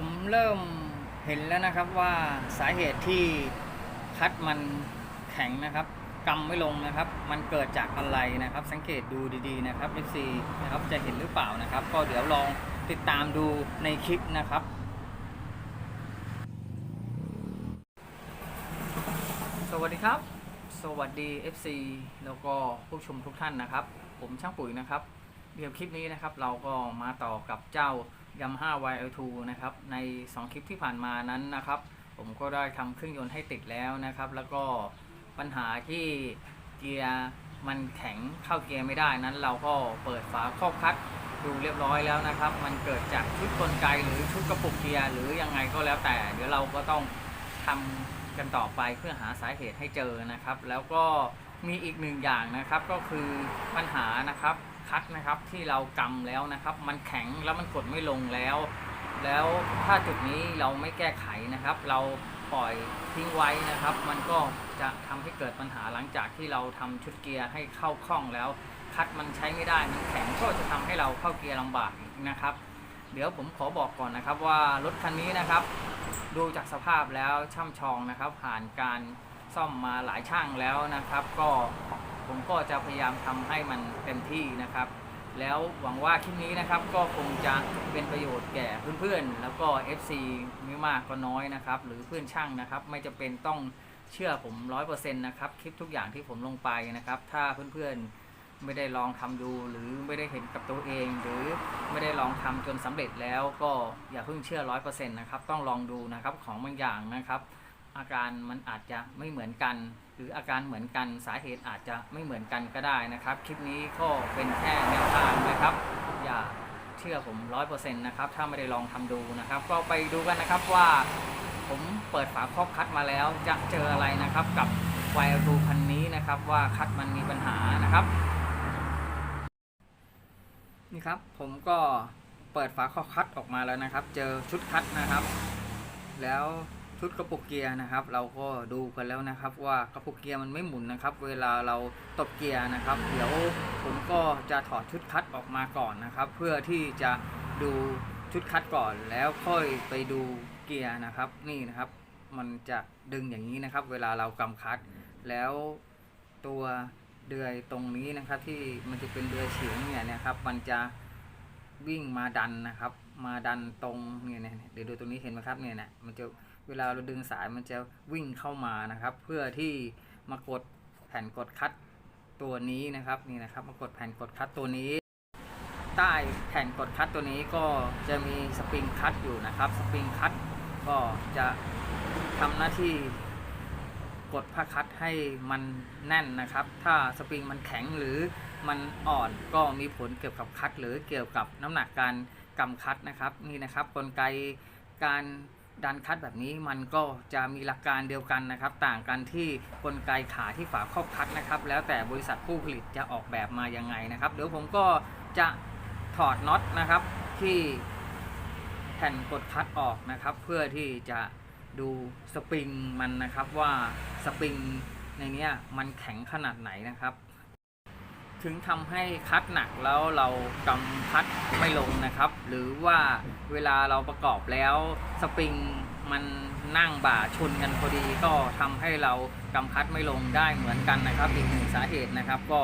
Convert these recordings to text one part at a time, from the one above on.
ผมเริ่มเห็นแล้วนะครับว่าสาเหตุที่คัดมันแข็งนะครับกำไม่ลงนะครับ มันเกิดจากอะไรนะครับ สังเกตดูดีๆนะครับ FC นะครับจะเห็นหรือเปล่านะครับ ก็เดี๋ยวลองติดตามดูในคลิปนะครับสวัสดีครับ สวัสดี FC แล้วก็ผู้ชมทุกท่านนะครับ ผมช่างปุ๋ยนะครับ เดี๋ยวคลิปนี้นะครับ เราก็มาต่อกับเจ้า Yamaha YL2 นะครับใน 2 คลิปที่ผ่านมานั้นนะครับ ผมก็ได้ทำเครื่องยนต์ให้ติดแล้วนะครับ แล้วก็ปัญหาที่เกียร์มันแข็งเข้าเกียร์ไม่ได้นั้น เราก็เปิดฝาครอบคัดดูเรียบร้อยแล้วนะครับ มันเกิดจากชุดกลไกหรือชุดกระปุกเกียร์หรือยังไงก็แล้วแต่ เดี๋ยวเราก็ต้องทำกันต่อไปเพื่อหาสาเหตุให้เจอนะครับ แล้วก็มีอีกหนึ่งอย่างนะครับก็คือปัญหานะครับ คัดนะครับที่เรากำแล้วนะครับ มันแข็งแล้วมันกดไม่ลงแล้ว แล้วถ้าจุดนี้เราไม่แก้ไขนะครับ เราปล่อยทิ้งไว้นะครับ มันก็จะทำให้เกิดปัญหาหลังจากที่เราทำชุดเกียร์ให้เข้าคล่องแล้ว คัดมันใช้ไม่ได้มันแข็งก็จะทำให้เราเข้าเกียร์ลำบากอีกนะครับ เดี๋ยวผมขอบอกก่อนนะครับว่ารถคันนี้นะครับ ดูจากสภาพแล้วช่ำชองนะครับ ผ่านการซ่อมมาหลายช่างแล้วนะครับ ก็ ผมก็จะพยายามทำให้มันเต็มที่นะครับ แล้วหวังว่าคลิปนี้นะครับก็คงจะเป็นประโยชน์แก่เพื่อนๆ แล้วก็ FC ไม่มากก็น้อยนะครับ หรือเพื่อนช่างนะครับ ไม่จะเป็นต้องเชื่อผมร้อยเปอร์เซ็นต์นะครับ คลิปทุกอย่างที่ผมลงไปนะครับ ถ้าเพื่อนๆไม่ได้ลองทำดูหรือไม่ได้เห็นกับตัวเอง หรือไม่ได้ลองทำจนสำเร็จแล้วก็อย่าเพิ่งเชื่อร้อยเปอร์เซ็นต์นะครับ ต้องลองดูนะครับของบางอย่างนะครับ อาการมันอาจจะไม่เหมือนกัน หรืออาการเหมือนกันสาเหตุอาจจะไม่เหมือนกันก็ได้นะครับ คลิปนี้ก็เป็นแค่แนวทางนะครับ อย่าเชื่อผมร้อยเปอร์เซ็นต์นะครับถ้าไม่ได้ลองทำดูนะครับ ก็ไปดูกันนะครับว่าผมเปิดฝาครอบคัดมาแล้วจะเจออะไรนะครับกับ y 2คันนี้นะครับว่าคัดมันมีปัญหานะครับ นี่ครับผมก็เปิดฝาครอบคัดออกมาแล้วนะครับ เจอชุดคัดนะครับ แล้ว ชุดกระปุกเกียร์นะครับ เราก็ดูกันแล้วนะครับ ว่ากระปุกเกียร์มันไม่หมุนนะครับ เวลาเราตบเกียร์นะครับ เดี๋ยวผมก็จะถอดชุดคัดออกมาก่อนนะครับ เพื่อที่จะดูชุดคัดก่อนแล้วค่อยไปดูเกียร์นะครับ นี่นะครับ มันจะดึงอย่างนี้นะครับ เวลาเรากำคัด แล้วตัวเดือยตรงนี้นะครับ ที่มันจะเป็นเดือยเฉียงเนี่ยนะครับ มันจะวิ่งมาดันนะครับ มาดันตรงเนี่ยเนี่ยเดี๋ยวดูตรงนี้เห็นไหมครับเนี่ยนะมันจะ เวลาเราดึงสายมันจะวิ่งเข้ามานะครับ เพื่อที่มากดแผ่นกดคัดตัวนี้นะครับนี่นะครับ มากดแผ่นกดคัดตัวนี้ ใต้แผ่นกดคัดตัวนี้ก็จะมีสปริงคัดอยู่นะครับสปริงคัดก็จะทำหน้าที่กดผ้าคัดให้มันแน่นนะครับ ถ้าสปริงมันแข็งหรือมันอ่อนก็มีผลเกี่ยวกับคัด หรือเกี่ยวกับน้ำหนักการกำคัดนะครับนี่นะครับกลไกการ ดันคัดแบบนี้มันก็จะมีหลักการเดียวกันนะครับ ต่างกันที่กลไกขาที่ฝาครอบคัดนะครับ แล้วแต่บริษัทผู้ผลิตจะออกแบบมายังไงนะครับ เดี๋ยวผมก็จะถอดน็อตนะครับที่แผ่นกดคัดออกนะครับ เพื่อที่จะดูสปริงมันนะครับว่าสปริงในนี้มันแข็งขนาดไหนนะครับ ถึงทำให้คัดหนักแล้วเรากำคัดไม่ลงนะครับ หรือว่าเวลาเราประกอบแล้วสปริงมันนั่งบ่าชนกันพอดีก็ทำให้เรากำคัดไม่ลงได้เหมือนกันนะครับ อีกหนึ่งสาเหตุนะครับ ก็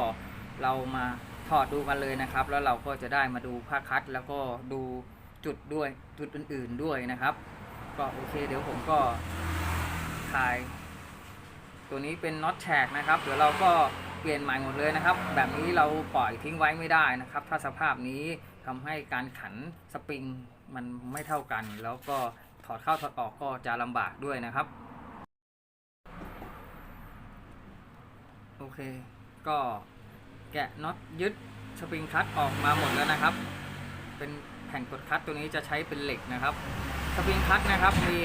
เรามาถอดดูกันเลยนะครับ แล้วเราก็จะได้มาดูผ้าคัดแล้วก็ดูจุดด้วยจุดอื่น ๆด้วยนะครับ ก็โอเค เดี๋ยวผมก็คลาย ตัวนี้เป็นน็อตแฉกนะครับ เดี๋ยวเราก็ เปลี่ยนใหม่หมดเลยนะครับ แบบนี้เราปล่อยทิ้งไว้ไม่ได้นะครับ ถ้าสภาพนี้ทำให้การขันสปริงมันไม่เท่ากัน แล้วก็ถอดเข้าถอดออกก็จะลำบากด้วยนะครับ โอเค ก็แกะน็อตยึดสปริงคัตออกมาหมดแล้วนะครับ เป็นแผ่นกดคัตตัวนี้จะใช้เป็นเหล็กนะครับสปริงคัตนะครับมี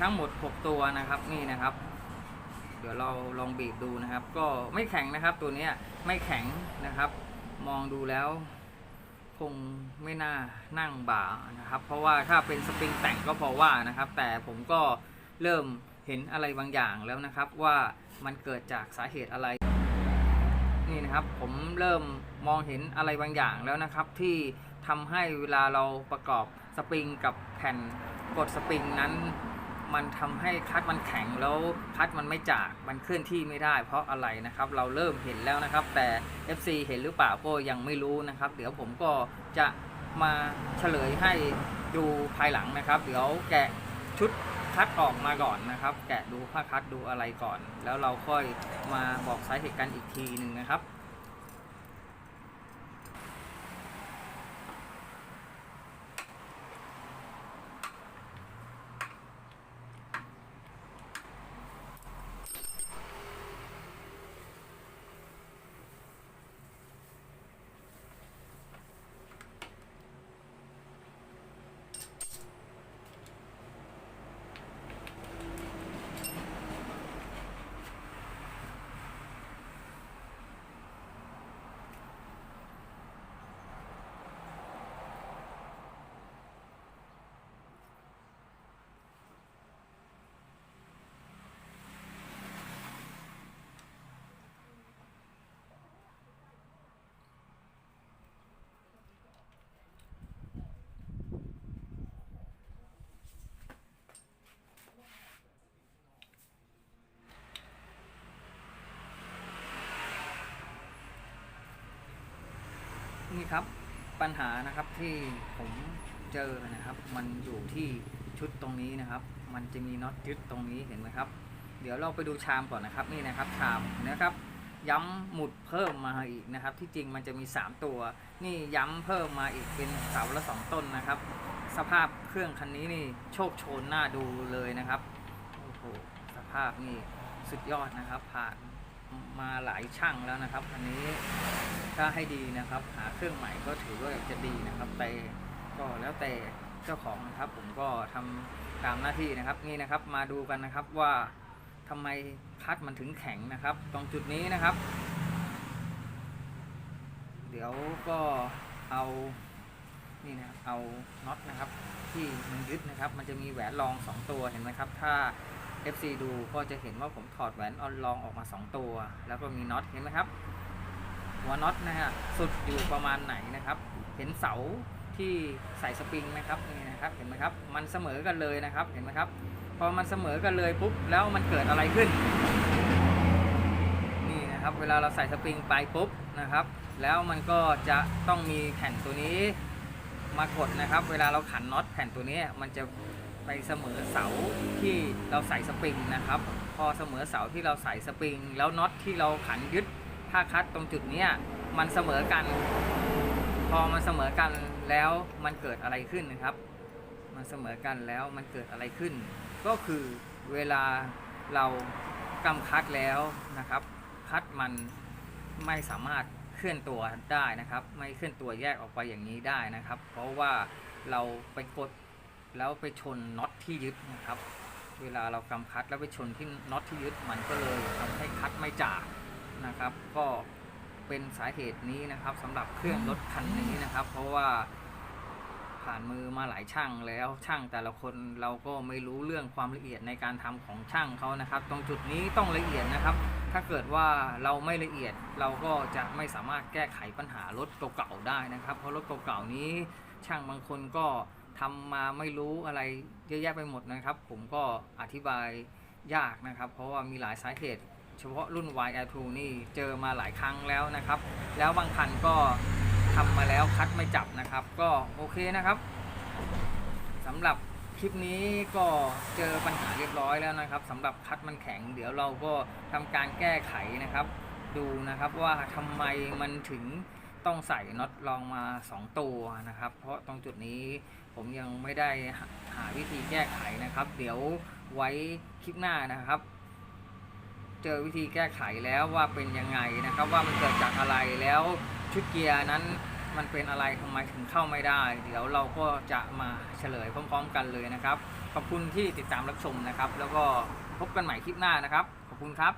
ทั้งหมด 6 ตัวนะครับนี่นะครับ เดี๋ยวเราลองบีบดูนะครับ ก็ไม่แข็งนะครับ ตัวนี้ไม่แข็งนะครับ มองดูแล้ว คงไม่น่านั่งบ่านะครับ เพราะว่าถ้าเป็นสปริงแต่งก็พอว่านะครับ แต่ผมก็เริ่มเห็นอะไรบางอย่างแล้วนะครับว่ามันเกิดจากสาเหตุอะไร นี่นะครับผมเริ่มมองเห็นอะไรบางอย่างแล้วนะครับ ที่ทำให้เวลาเราประกอบสปริงกับแผ่นกดสปริงนั้น มันทำให้คลัตช์มันแข็งแล้วคลัตช์มันไม่จากมันเคลื่อนที่ไม่ได้ เพราะอะไรนะครับ เราเริ่มเห็นแล้วนะครับ แต่ FC เห็นหรือเปล่าก็ยังไม่รู้นะครับ เดี๋ยวผมก็จะมาเฉลยให้ดูภายหลังนะครับ เดี๋ยวแกะชุดคัดออกมาก่อนนะครับ แกะดูผ้าคัดดูอะไรก่อน แล้วเราค่อยมาบอกสาเหตุกันอีกทีหนึ่งนะครับ ครับปัญหานะครับที่ผมเจอนะครับ มันอยู่ที่ชุดตรงนี้นะครับ มันจะมีน็อตยึดตรงนี้เห็นไหมครับ เดี๋ยวเราไปดูชามก่อนนะครับนี่นะครับชามนะครับ ย้ำหมุดเพิ่มมาอีกนะครับ ที่จริงมันจะมี 3 ตัว นี่ย้ำเพิ่มมาอีกเป็นเสาละ 2 ต้นนะครับ สภาพเครื่องคันนี้นี่โชคโชนหน้าดูเลยนะครับโอ้โหสภาพนี่สุดยอดนะครับ ผ่านมาหลายช่างแล้วนะครับ อันนี้ ถ้าให้ดีนะครับ หาเครื่องใหม่ก็ถือว่าจะดีนะครับแต่ก็แล้วแต่เจ้าของนะครับผมก็ทำตามหน้าที่นะครับนี่นะครับมาดูกันนะครับว่าทำไมคัดมันถึงแข็งนะครับ ตรงจุดนี้นะครับ เดี๋ยวก็เอานี่นะครับเอาน็อตนะครับ ที่มันยึดนะครับ มันจะมีแหวนรอง 2 ตัวเห็นไหมครับ ถ้า FC ดูก็จะเห็นว่าผมถอดแหวนออนรองออกมา 2 ตัว แล้วก็มีน็อตเห็นไหมครับ หัวน็อตนะฮะสุดอยู่ประมาณไหนนะครับ เห็นเสาที่ใส่สปริงไหมครับนี่นะครับเห็นไหมครับมันเสมอกันเลยนะครับเห็นไหมครับพอมันเสมอกันเลยปุ๊บแล้วมันเกิดอะไรขึ้นนี่นะครับเวลาเราใส่สปริงไปปุ๊บนะครับ แล้วมันก็จะต้องมีแผ่นตัวนี้มากดนะครับ เวลาเราขันน็อตแผ่นตัวนี้มันจะไปเสมอเสาที่เราใส่สปริงนะครับ พอเสมอเสาที่เราใส่สปริง แล้วน็อตที่เราขันยึด ถ้าคัดตรงจุดเนี้ยมันเสมอกัน พอมันเสมอกันแล้วมันเกิดอะไรขึ้นนะครับ มันเสมอกันแล้วมันเกิดอะไรขึ้น ก็คือเวลาเรากำคัดแล้วนะครับ คัดมันไม่สามารถเคลื่อนตัวได้นะครับ ไม่เคลื่อนตัวแยกออกไปอย่างนี้ได้นะครับ เพราะว่าเราไปกดแล้วไปชนน็อตที่ยึดนะครับ เวลาเรากำคัดแล้วไปชนที่น็อตที่ยึดมันก็เลยทำให้คัดไม่จ่า นะครับ ก็เป็นสาเหตุนี้นะครับสำหรับเครื่องรถคันนี้นะครับ เพราะว่าผ่านมือมาหลายช่างแล้วช่างแต่ละคนเราก็ไม่รู้เรื่องความละเอียดในการทำของช่างเขานะครับ ตรงจุดนี้ต้องละเอียดนะครับ ถ้าเกิดว่าเราไม่ละเอียดเราก็จะไม่สามารถแก้ไขปัญหารถเก่าๆได้นะครับ เพราะรถเก่าๆนี้ช่างบางคนก็ทำมาไม่รู้อะไรเยอะแยะไปหมดนะครับ ผมก็อธิบายยากนะครับ เพราะว่ามีหลายสาเหตุ เฉพาะรุ่น y r 2 นี่เจอมาหลายครั้งแล้วนะครับ แล้วบางคันก็ทำมาแล้วคัดไม่จับนะครับ ก็โอเคนะครับสำหรับคลิปนี้ก็เจอปัญหาเรียบร้อยแล้วนะครับสำหรับคัดมันแข็ง เดี๋ยวเราก็ทำการแก้ไขนะครับ ดูนะครับว่าทำไมมันถึงต้องใส่น็อตรองมา 2 ตัวนะครับ เพราะตรงจุดนี้ผมยังไม่ได้หาหาวิธีแก้ไขนะครับ เดี๋ยวไว้คลิปหน้านะครับ เจอวิธีแก้ไขแล้วว่าเป็นยังไงนะครับ ว่ามันเกิดจากอะไรแล้วชุดเกียร์นั้นมันเป็นอะไรทำไมถึงเข้าไม่ได้ เดี๋ยวเราก็จะมาเฉลยพร้อม ๆ กันเลยนะครับ ขอบคุณที่ติดตามรับชมนะครับ แล้วก็พบกันใหม่คลิปหน้านะครับ ขอบคุณครับ